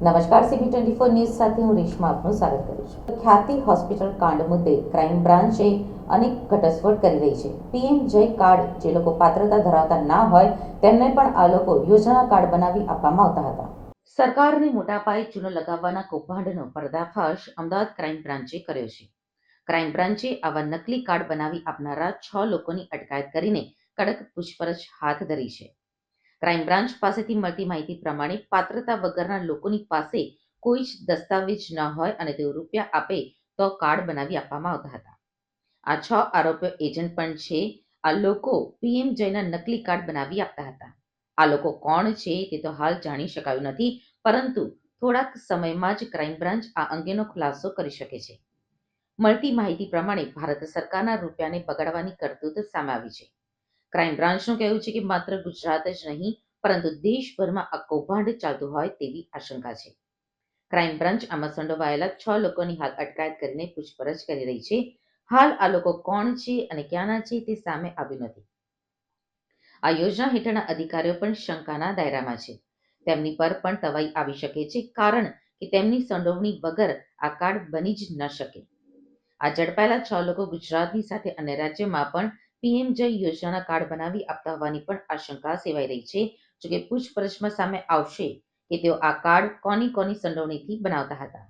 નમસ્કાર CB twenty four news સાથે હું રેશમા આપનું સ્વાગત કરું છું. ખ્યાતિ હોસ્પિટલ કાંડ મુદ્દે ક્રાઇમ બ્રાન્ચે અનેક ઘટસ્ફોટ કરી રહી છે. પીએમ જય કાર્ડ જે લોકો પાત્રતા ધરાવતા ના હોય, તેમને પણ આ લોકો યોજના કાર્ડ બનાવી આપવામાં આવતા હતા. સરકારને મોટા પાયે ચૂનો લગાવવાના કૌભાંડનો પર્દાફાશ અમદાવાદ ક્રાઇમ બ્રાન્ચે કર્યો છે. ક્રાઇમ બ્રાન્ચે આવા નકલી કાર્ડ બનાવી આપનારા છ લોકોની અટકાયત કરીને કડક પૂછપરછ હાથ ધરી છે. ક્રાઇમ બ્રાન્ચ પાસેથી મળતી માહિતી પ્રમાણે પાત્રતા વગરના લોકોની પાસે કોઈ જ દસ્તાવેજ ન હોય અને તેઓ રૂપિયા આપે તો કાર્ડ બનાવી આપવામાં આવતા હતા. આ છ આરોપીઓ એજન્ટ પણ છે. આ લોકો પીએમ જયના નકલી કાર્ડ બનાવી આપતા હતા. આ લોકો કોણ છે તે તો હાલ જાણી શકાયું નથી, પરંતુ થોડાક સમયમાં જ ક્રાઇમ બ્રાન્ચ આ અંગેનો ખુલાસો કરી શકે છે. મળતી માહિતી પ્રમાણે ભારત સરકારના રૂપિયાને બગાડવાની કરતૂત સામે આવી છે. ક્રાઇમ બ્રાન્ચનું કહેવું છે કે માત્ર ગુજરાત જ નહીં, પરંતુ દેશભરમાં આ કૌભાંડ ચાલતું હોય તેવી આશંકા છે. ક્રાઇમ બ્રાન્ચ આમાં સંડોવાયેલા છ લોકોની હાલ અટકાયત કરીને પૂછપરછ કરી રહી છે. હાલ આ લોકો કોણ છે અને ક્યાંના છે તે સામે આવ્યું નથી. આ યોજના હેઠળના અધિકારીઓ પણ શંકાના દાયરામાં છે. તેમની પર પણ તવાઈ આવી શકે છે, કારણ કે તેમની સંડોવણી વગર આ કાર્ડ બની જ ન શકે. આ ઝડપાયેલા છ લોકો ગુજરાતની સાથે અન્ય રાજ્યોમાં પણ પીએમ જય યોજનાના કાર્ડ બનાવી આપતા હોવાની પણ આશંકા સેવાઈ રહી છે. જોકે પૂછપરછમાં સામે આવશે કે તેઓ આ કાર્ડ કોની કોની સંડોવણીથી બનાવતા હતા.